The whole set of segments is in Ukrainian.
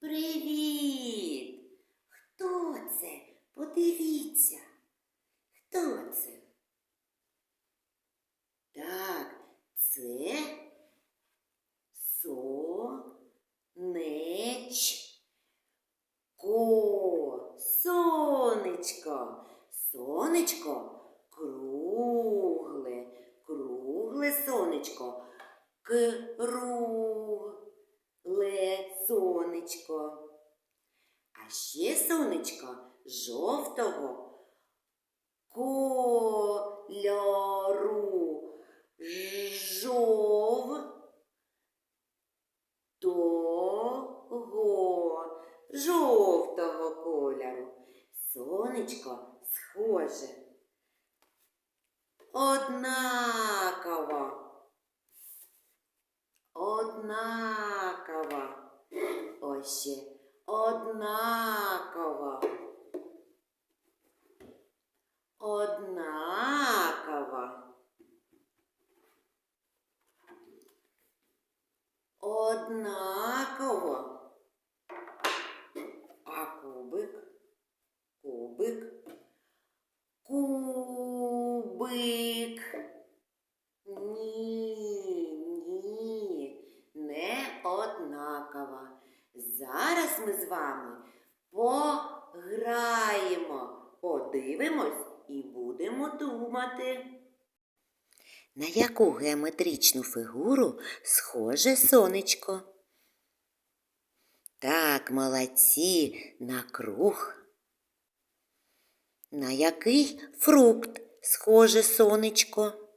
Привіт! Хто це? Подивіться. Хто це? Так, це сонечко. Сонечко. Сонечко кругле, кругле сонечко. Кругле сонечко. А ще сонечко жовтого кольору. Жовтого, жовтого кольору. Сонечко схоже. Однаково. Однаково. Ось однаково. Однаково. Однаково. А кубик? Кубик. Кубик. Ні, ні, не однаково. Зараз ми з вами пограємо, подивимось і будемо думати. На яку геометричну фігуру схоже сонечко? Так, молодці, на круг. На який фрукт схоже сонечко?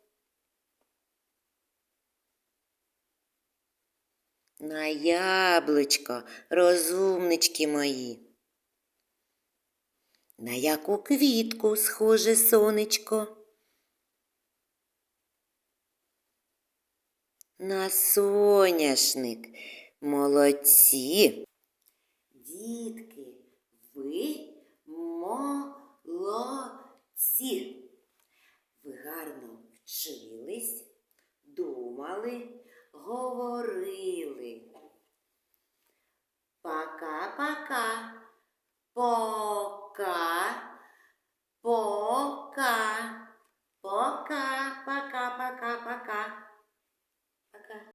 на яблучко, розумнички мої. На яку квітку схоже сонечко? На соняшник молодці. Дітки, ви молодці. Ви гарно вчились, думали говорили. Пока-пока, пока, пока, пока, пока, пока, пока.